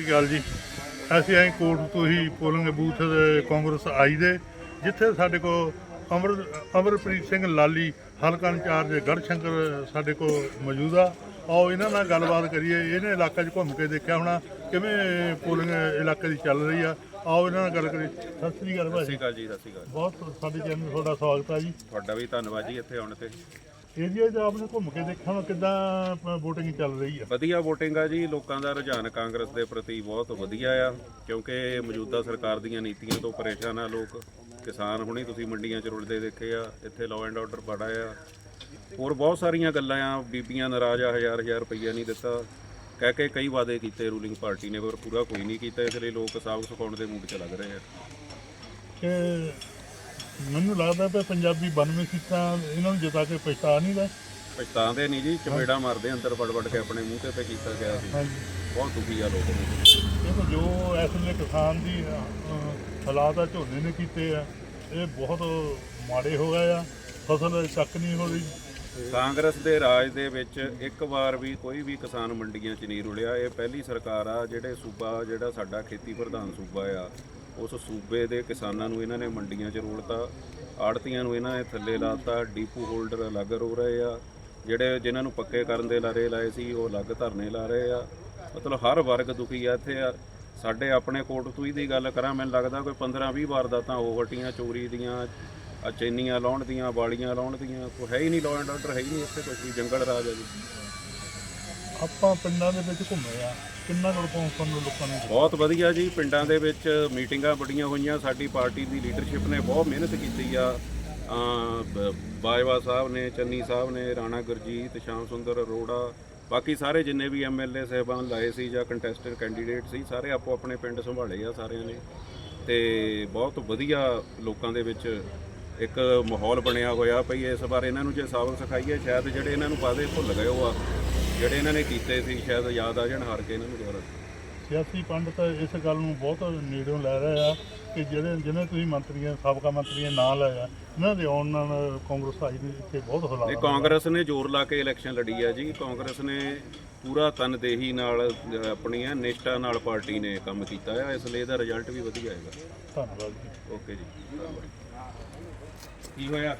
ਸਤਿ ਅਕਾਲ ਜੀ। ਅਸੀਂ ਆਏ ਕੋਟ ਤੋਂ ਹੀ ਪੋਲਿੰਗ ਬੂਥ ਦੇ ਕਾਂਗਰਸ ਆਈ ਦੇ ਜਿੱਥੇ ਸਾਡੇ ਕੋ ਅਮਰ ਅਮਰਪ੍ਰੀਤ ਸਿੰਘ ਲਾਲੀ ਹਲਕਾ ਇੰਚਾਰਜ ਗੜਸ਼ੰਕਰ ਸਾਡੇ ਕੋ ਮੌਜੂਦ ਆ। ਆਓ ਇਹਨਾਂ ਨਾਲ ਗੱਲਬਾਤ ਕਰੀਏ ਇਹਨੇ ਇਲਾਕਾ 'ਚ ਘੁੰਮ ਕੇ ਦੇਖਿਆ ਹੋਣਾ ਕਿਵੇਂ ਪੋਲਿੰਗ ਇਲਾਕੇ ਦੀ ਚੱਲ ਰਹੀ ਆ। ਆਓ ਇਹਨਾਂ ਨਾਲ ਗੱਲ ਕਰੀਏ। ਸਤਿ ਸ਼੍ਰੀ ਅਕਾਲ ਸਤਿ ਸ਼੍ਰੀ ਅਕਾਲ ਜੀ ਸਤਿ ਸ਼੍ਰੀ ਅਕਾਲ। ਬਹੁਤ ਸਾਡੇ ਚੈਨਲ ਤੁਹਾਡਾ ਸਵਾਗਤ ਆ ਜੀ। ਤੁਹਾਡਾ ਵੀ ਧੰਨਵਾਦ ਜੀ ਇੱਥੇ ਆਉਣ ਤੇ। ਏਰੀਆ 'ਚ ਆਪਨੇ ਘੁੰਮ ਕੇ ਦੇਖਿਆ ਹੋਣਾ ਕਿੱਦਾਂ VOTING ਚੱਲ ਰਹੀ ਆ। ਵਧੀਆ VOTING ਆ ਜੀ ਲੋਕਾਂ ਦਾ ਰੁਝਾਨ ਕਾਂਗਰਸ ਦੇ ਪ੍ਰਤੀ ਬਹੁਤ ਵਧੀਆ ਆ ਕਿਉਂਕਿ ਮੌਜੂਦਾ ਸਰਕਾਰ ਦੀਆਂ ਨੀਤੀਆਂ ਤੋਂ ਪਰੇਸ਼ਾਨ ਆ ਲੋਕ। ਕਿਸਾਨ ਹੁਣੀ ਤੁਸੀਂ ਮੰਡੀਆਂ 'ਚ ਰੁਲਦੇ ਦੇਖੇ ਆ ਇੱਥੇ ਲਾਅ ਐਂਡ ਆਰਡਰ ਬੜਾ ਆ। ਹੋਰ ਬਹੁਤ ਸਾਰੀਆਂ ਗੱਲਾਂ ਆ ਬੀਬੀਆਂ ਨਾਰਾਜ਼ ਆ ਹਜ਼ਾਰ ਹਜ਼ਾਰ ਰੁਪਈਆ ਨਹੀਂ ਦਿੱਤਾ। ਕਹਿ ਕੇ ਕਈ ਵਾਅਦੇ ਕੀਤੇ ਰੂਲਿੰਗ ਪਾਰਟੀ ਨੇ ਪਰ ਪੂਰਾ ਕੋਈ ਨਹੀਂ ਕੀਤਾ ਇਸ ਲਈ ਲੋਕ ਸਾਗ ਸੁਕਾਉਣ ਦੇ ਮੂਡ 'ਚ ਲੱਗ ਰਹੇ ਆ। ਕਿ ਮੈਨੂੰ ਲੱਗਦਾ ਕਿ ਪੰਜਾਬੀ 92 ਸੀਟਾਂ ਇਹਨਾਂ ਨੂੰ ਜਿਤਾ ਕੇ ਪਛਤਾ ਨਹੀਂ ਦਾ ਪਛਤਾਉਂਦੇ ਨਹੀਂ ਜੀ ਚਪੇੜਾ ਮਾਰਦੇ ਅੰਦਰ ਵੜ ਵੜ ਕੇ ਆਪਣੇ ਮੂੰਹ ਤੇ ਤੇ ਕੀਤਾ ਗਿਆ ਸੀ। ਬਹੁਤ ਦੁਖੀ ਆ ਲੋਕ। ਤਾਂ ਜੋ ਇਸ ਵੇਲੇ ਕਿਸਾਨ ਦੀ ਅਹ, ਹਾਲਾਤ ਆ ਝੋਨੇ ਨੇ ਕੀਤੇ ਆ ਇਹ ਬਹੁਤ ਮਾੜੇ ਹੋ ਗਏ ਆ ਫਸਲ ਚੱਕ ਨਹੀਂ ਹੋ ਰਹੀ। ਕਾਂਗਰਸ ਦੇ ਰਾਜ ਦੇ ਵਿੱਚ ਇੱਕ ਵਾਰ ਵੀ ਕੋਈ ਵੀ ਕਿਸਾਨ ਮੰਡੀਆਂ 'ਚ ਨਹੀਂ ਰੁਲਿਆ। ਇਹ ਪਹਿਲੀ ਸਰਕਾਰ ਆ ਜਿਹੜੇ ਸੂਬਾ ਜਿਹੜਾ ਸਾਡਾ ਖੇਤੀ ਪ੍ਰਧਾਨ ਸੂਬਾ ਆ ਉਸ ਸੂਬੇ ਦੇ ਕਿਸਾਨਾਂ ਨੂੰ ਇਹਨਾਂ ਨੇ ਮੰਡੀਆਂ 'ਚ ਰੋਲਤਾ, ਆੜਤੀਆਂ ਨੂੰ ਇਹਨਾਂ ਨੇ ਥੱਲੇ ਲਾਤਾ, ਡੀਪੂ ਹੋਲਡਰ ਅਲੱਗ ਰੋ ਰਹੇ ਆ, ਜਿਹੜੇ ਜਿਨ੍ਹਾਂ ਨੂੰ ਪੱਕੇ ਕਰਨ ਦੇ ਲਾਰੇ ਲਾਏ ਸੀ, ਉਹ ਅਲੱਗ ਧਰਨੇ ਲਾ ਰਹੇ ਆ। ਮਤਲਬ ਹਰ ਵਰਗ ਦੁਖੀ ਆ ਇੱਥੇ ਆ। ਸਾਡੇ ਆਪਣੇ ਕੋਟਤੂਈ ਦੀ ਗੱਲ ਕਰਾਂ, ਮੈਨੂੰ ਲੱਗਦਾ ਕੋਈ 15 20 ਵਾਰ ਦਾ ਤਾਂ ਉਹ ਚੋਰੀ ਦੀਆਂ, ਆ ਚੈਨੀਆਂ ਲਾਉਣ ਦੀਆਂ, ਵਾਲੀਆਂ ਲਾਉਣ ਦੀਆਂ, ਕੋਈ ਹੈ ਹੀ ਨਹੀਂ ਲਾਅ ਐਂਡ ਆਰਡਰ ਹੈ ਹੀ ਨਹੀਂ ਇੱਥੇ ਕੁਛ ਵੀ ਜੰਗਲ ਰਾਜ ਹੈ ਜੀ। ਆਪਾਂ ਪਿੰਡਾਂ ਦੇ ਵਿੱਚ ਘੁੰਮੇ ਆ। ਕਿੰਨਾ ਕੁ ਰਿਸਪੌਂਸ ਤੁਹਾਨੂੰ ਲੋਕਾਂ ਨੇ ਦਿੱਤਾ? ਬਹੁਤ ਵਧੀਆ ਜੀ। ਪਿੰਡਾਂ ਦੇ ਵਿੱਚ ਮੀਟਿੰਗਾਂ ਬੜੀਆਂ ਹੋਈਆਂ। ਸਾਡੀ ਪਾਰਟੀ ਦੀ ਲੀਡਰਸ਼ਿਪ ਨੇ ਬਹੁਤ ਮਿਹਨਤ ਕੀਤੀ ਆ। ਅਮ ਬ- ਬਾਜਵਾ ਸਾਹਿਬ ਨੇ, ਚੰਨੀ ਸਾਹਿਬ ਨੇ, ਰਾਣਾ ਗੁਰਜੀਤ, ਸ਼ਾਮ ਸੁੰਦਰ, ਅਰੋੜਾ, ਬਾਕੀ ਸਾਰੇ ਜਿੰਨੇ ਵੀ ਐਮਐਲਏ ਸਹਿਬਾਨ ਲਾਏ ਸੀ ਜਾਂ ਕੰਟੈਸਟੈਂਟ ਕੈਂਡੀਡੇਟ ਸੀ, ਸਾਰੇ ਆਪੋ ਆਪਣੇ ਪਿੰਡ ਸੰਭਾਲੇ ਆ ਸਾਰਿਆਂ ਨੇ। ਤੇ ਬਹੁਤ ਵਧੀਆ ਲੋਕਾਂ ਦੇ ਵਿੱਚ ਇੱਕ ਮਾਹੌਲ ਬਣਿਆ ਹੋਇਆ। ਭਈ ਇਸ ਵਾਰ ਇਹਨਾਂ ਨੂੰ ਜੇ ਸਾਬਕ ਸਿਖਾਈਏ, ਸ਼ਾਇਦ ਜਿਹੜੇ ਇਹਨਾਂ ਨੂੰ ਵਾਅਦੇ ਭੁੱਲ ਗਏ ਉਹ ਆ। ਜਿਹੜੇ ਇਹਨਾਂ ਨੇ ਕੀਤੇ ਸੀ ਸ਼ਾਇਦ ਯਾਦ ਆ ਜਾਣ ਹਾਰ ਕੇ ਇਹਨਾਂ ਨੂੰ ਦੁਬਾਰਾ। ਸਿਆਸੀ ਪੰਡਤ ਇਸ ਗੱਲ ਨੂੰ ਬਹੁਤ ਨੇੜੋਂ ਲੈ ਰਹੇ ਆ ਕਿ ਜਿਹੜੇ ਜਿਹਨੇ ਤੁਸੀਂ ਮੰਤਰੀਆਂ ਸਾਬਕਾ ਮੰਤਰੀਆਂ ਨਾਂ ਲਾਇਆ ਇਹਨਾਂ ਦੇ ਆਉਣ ਨਾਲ ਕਾਂਗਰਸ ਆਈ ਦੇ ਇੱਥੇ ਬਹੁਤ ਇਹ ਹਾਲਾਤ ਕਾਂਗਰਸ ਨੇ ਜ਼ੋਰ ਲਾ ਕੇ ਇਲੈਕਸ਼ਨ ਲੜੀ ਆ ਜੀ। ਕਾਂਗਰਸ ਨੇ ਪੂਰਾ ਤਨਦੇਹੀ ਨਾਲ ਆਪਣੀਆਂ ਨਿਸ਼ਟਾ ਨਾਲ ਪਾਰਟੀ ਨੇ ਕੰਮ ਕੀਤਾ ਆ। ਇਸ ਲਈ ਇਹਦਾ ਰਿਜ਼ਲਟ ਵੀ ਵਧੀਆ ਆਏਗਾ। ਧੰਨਵਾਦ ਜੀ। ਓਕੇ ਜੀ। ਕੀ ਹੋਇਆ?